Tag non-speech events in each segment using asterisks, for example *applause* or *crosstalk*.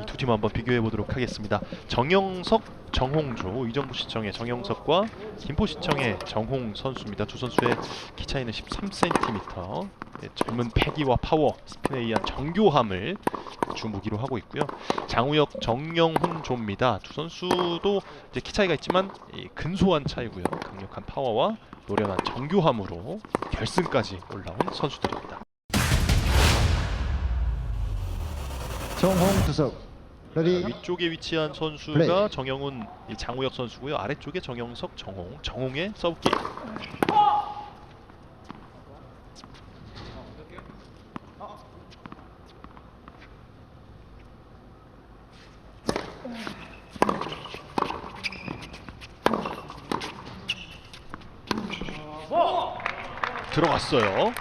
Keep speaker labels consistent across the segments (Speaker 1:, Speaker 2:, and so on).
Speaker 1: 이두팀 한번 비교해 보도록 하겠습니다. 정영석, 정홍조, 의정부 시청의 정영석과 김포 시청의 정홍 선수입니다. 두 선수의 키 차이는 13cm. 네, 젊은 패기와 파워, 스핀에 의한 정교함을 주 무기로 하고 있고요. 장우혁, 정영훈 조입니다. 두 선수도 이제 키 차이가 있지만 이 근소한 차이고요. 강력한 파워와 노련한 정교함으로 결승까지 올라온 선수들입니다.
Speaker 2: 정홍 투석 레디
Speaker 1: 위쪽에 위치한 선수가
Speaker 2: 플레이.
Speaker 1: 정영훈, 이 장우혁 선수고요. 아래쪽에 정영석, 정홍, 정홍의 서브 게임. 들어갔어요.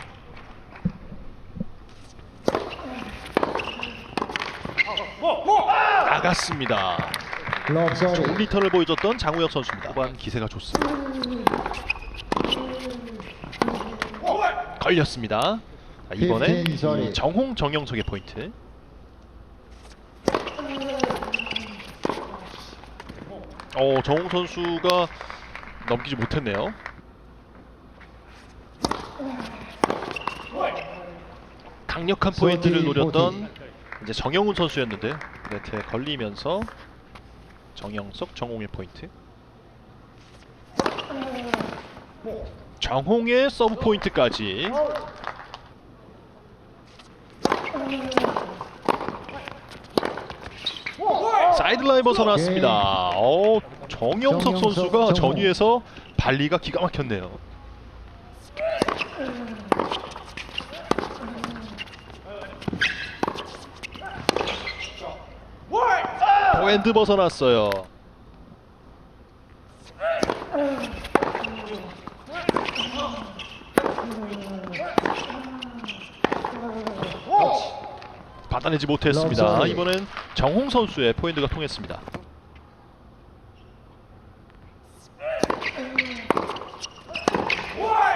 Speaker 1: 나갔습니다. 좋은 리턴을 보여줬던 장우혁 선수입니다. 후반 기세가 좋습니다. 걸렸습니다. 자, 이번에
Speaker 2: 15 sorry.
Speaker 1: 이 정홍 정영석의 포인트. 어 정홍 선수가 넘기지 못했네요. 강력한 포인트를 노렸던 이제 정영훈 선수였는데 네트에 걸리면서 정영석, 정홍의 포인트. 정홍의 서브 포인트까지. 사이드라인 벗어났습니다. 어, 정영석 선수가. 전위에서 발리가 기가 막혔네요. 포핸드 벗어났어요. 받아내지 못했습니다. 이번엔 정홍 선수의 포핸드가 통했습니다.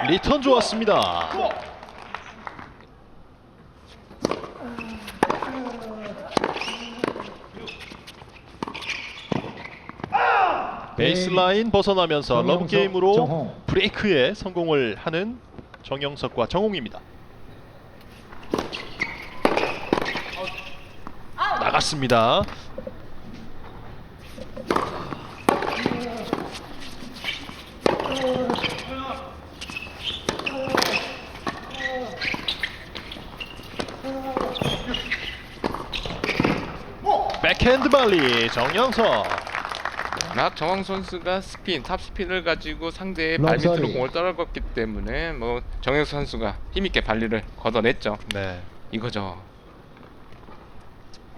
Speaker 1: 리턴 좋았습니다. 베이스라인 벗어나면서 러브
Speaker 2: 정영석,
Speaker 1: 게임으로
Speaker 2: 정홍.
Speaker 1: 브레이크에 성공을 하는 정영석과 정홍입니다. 나갔습니다. 백핸드 발리 정영석
Speaker 3: 워낙 정황 선수가 스핀, 탑 스핀을 가지고 상대의
Speaker 2: 럭셔리.
Speaker 3: 발밑으로 공을 떨어졌기 때문에 뭐 정혁 선수가 힘있게 발리를 걷어냈죠.
Speaker 1: 네
Speaker 3: 이거죠.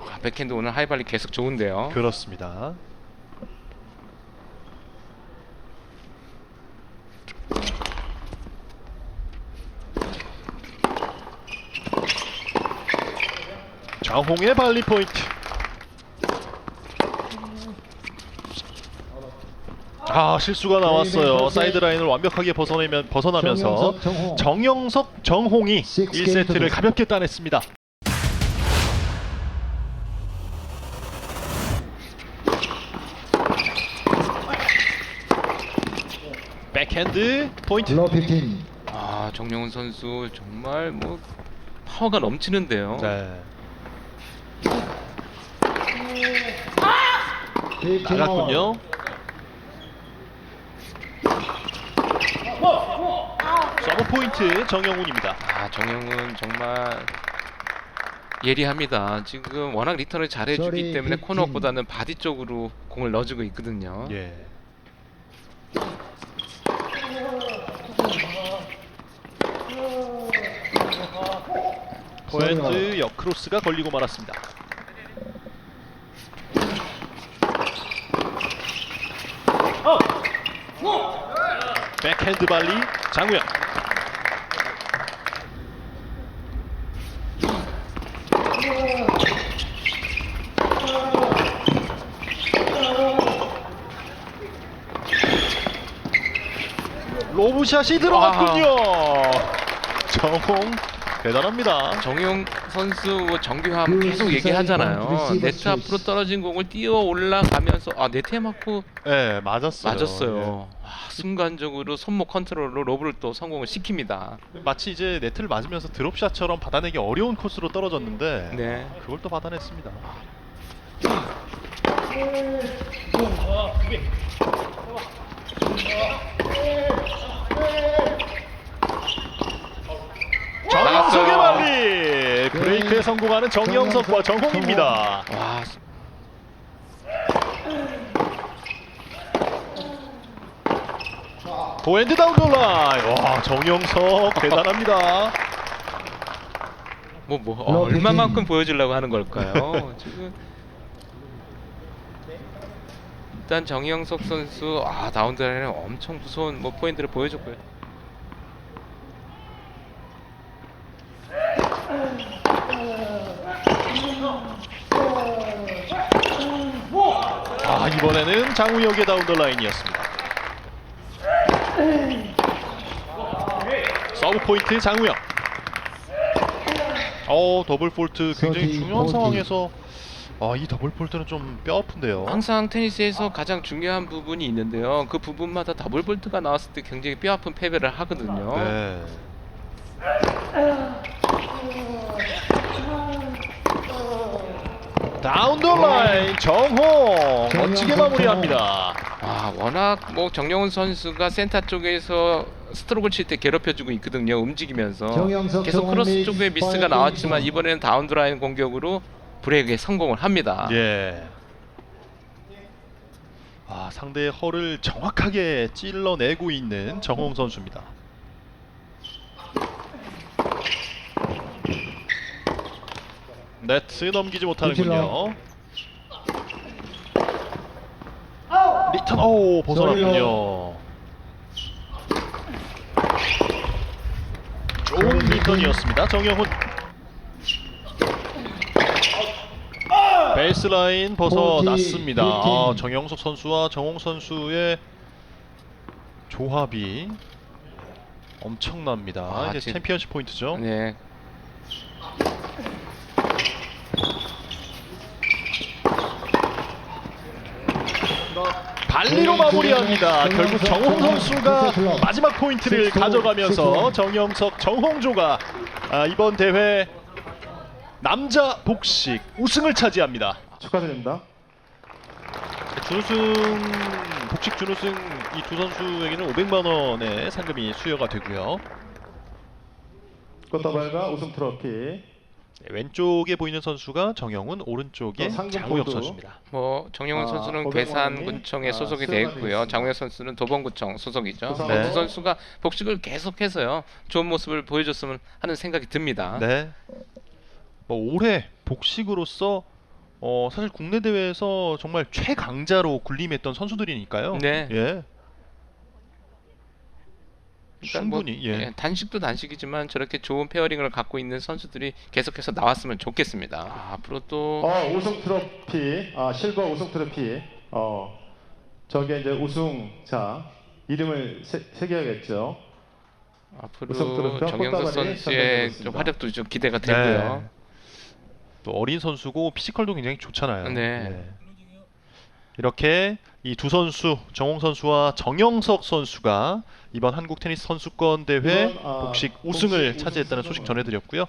Speaker 3: 아, 백핸드 오늘 하이발리 계속 좋은데요.
Speaker 1: 그렇습니다. 정홍의 발리 포인트. 아 실수가 나왔어요. 사이드 라인을 완벽하게 벗어내면 벗어나면서
Speaker 2: 정영석, 정홍.
Speaker 1: 정영석, 정홍이
Speaker 2: Six game
Speaker 1: 1세트를
Speaker 2: to
Speaker 1: 가볍게 따냈습니다. 백핸드 포인트.
Speaker 2: 글러브 15
Speaker 3: 아 정영훈 선수 정말 뭐 파워가 넘치는데요.
Speaker 1: 네.
Speaker 2: 15
Speaker 1: 나갔군요. 서브 포인트 정영훈입니다.
Speaker 3: 아 정영훈 정말 예리합니다. 지금 워낙 리턴을 잘해주기 때문에. 코너보다는 바디 쪽으로 공을 넣어주고 있거든요.
Speaker 1: 예. 포핸드 역크로스가 걸리고 말았습니다. 백핸드 발리 장우영. 로브샷이 들어갔군요. 정홍 대단합니다.
Speaker 3: 정용 선수 뭐 정교함
Speaker 2: 그
Speaker 3: 계속 얘기하잖아요.
Speaker 2: 리시버
Speaker 3: 네트 앞으로. 떨어진 공을 뛰어 올라가면서 아 네트에 맞고
Speaker 1: 네, 맞았어요.
Speaker 3: 맞았어요. 와, 순간적으로 손목 컨트롤로 로브를 또 성공을 시킵니다.
Speaker 1: 예. 마치 이제 네트를 맞으면서 드롭샷처럼 받아내기 어려운 코스로 떨어졌는데
Speaker 3: 네.
Speaker 1: 그걸 또 받아냈습니다. 정영석의
Speaker 3: 나갔어요.
Speaker 1: 발리 브레이크에 성공하는 정영석과 정홍입니다.
Speaker 3: 와
Speaker 1: 보엔드 다운 더 라인. 와 정영석 대단합니다.
Speaker 3: 뭐,
Speaker 2: 뭐러
Speaker 3: 어, 얼마만큼. 보여주려고 하는 걸까요? *laughs* 지금 일단 정영석 선수 아 다운드라인에 엄청 무서운 뭐 포인트를 보여줬고요.
Speaker 1: 아 이번에는 장우혁의 다운 더 라인이었습니다. 서브 포인트 장우혁. 어 더블 폴트 굉장히 중요한. 상황에서 아, 이 더블 폴트는 좀 뼈 아픈데요.
Speaker 3: 항상 테니스에서 가장 중요한 부분이 있는데요. 그 부분마다 더블 볼트가 나왔을 때 굉장히 뼈 아픈 패배를 하거든요.
Speaker 1: 네. 다운 더 라인 정홍 멋지게 마무리합니다.
Speaker 3: 아 워낙 뭐 정영훈 선수가 센터 쪽에서 스트로크를 칠 때 괴롭혀주고 있거든요. 움직이면서
Speaker 2: 정영석,
Speaker 3: 계속 크로스
Speaker 2: 및
Speaker 3: 쪽에 미스가 나왔지만
Speaker 2: 선.
Speaker 3: 이번에는 다운드라인 공격으로 브레이크에 성공을 합니다.
Speaker 1: 예. 아 상대의 허를 정확하게 찔러내고 있는 정홍 선수입니다. 네트 넘기지 못하는군요. 리턴 오 벗어났군요. 좋은 리턴이었습니다. 정영훈. 베이스라인 벗어났습니다.
Speaker 2: 포지,
Speaker 1: 아. 정영석 선수와 정홍 선수의 조합이 엄청납니다.
Speaker 3: 아,
Speaker 1: 이제
Speaker 3: 진-
Speaker 1: 챔피언십 포인트죠.
Speaker 3: 네.
Speaker 1: 발리로 마무리합니다.
Speaker 2: 네,
Speaker 1: 결국 정홍 선수가 마지막 포인트를 가져가면서. 정영석, 정홍조가 아, 이번 대회 남자 복식 우승을 차지합니다.
Speaker 2: 축하드립니다.
Speaker 1: 준우승 복식 준우승 이 두 선수에게는 500만 원의 상금이 수여가 되고요.
Speaker 2: 꽃다발과 우승 트로피.
Speaker 1: 네, 왼쪽에 보이는 선수가 정영훈, 오른쪽에 장우혁. 선수입니다.
Speaker 3: 뭐 정영훈
Speaker 2: 아,
Speaker 3: 선수는
Speaker 2: 500만
Speaker 3: 괴산군청에
Speaker 2: 원이,
Speaker 3: 소속이
Speaker 2: 아,
Speaker 3: 되어 있고요. 장우혁 선수는 도봉구청 소속이죠.
Speaker 2: 그
Speaker 1: 네.
Speaker 3: 두 선수가 복식을 계속해서요. 좋은 모습을 보여줬으면 하는 생각이 듭니다.
Speaker 1: 네. 뭐 올해 복식으로서 어, 사실 국내 대회에서 정말 최강자로 군림했던 선수들이니까요.
Speaker 3: 네.
Speaker 1: 예.
Speaker 3: 일단 뭐,
Speaker 1: 충분히 예.
Speaker 3: 예, 단식도 단식이지만 저렇게 좋은 페어링을 갖고 있는 선수들이 계속해서 나왔으면 좋겠습니다. 아, 앞으로 또
Speaker 4: 어, 우승 트로피, 아, 실버 우승 트로피, 어, 저게 이제 우승자 이름을 새, 새겨야겠죠.
Speaker 3: 앞으로 정영석 선수의 활약도 좀 기대가 되고요.
Speaker 1: 네. 또 어린 선수고 피지컬도 굉장히 좋잖아요.
Speaker 3: 네.
Speaker 1: 이렇게 이 두 선수 정홍 선수와 정영석 선수가 이번 한국 테니스 선수권 대회
Speaker 4: 아,
Speaker 1: 복식 우승을
Speaker 4: 우승
Speaker 1: 차지했다는 소식 전해드렸고요.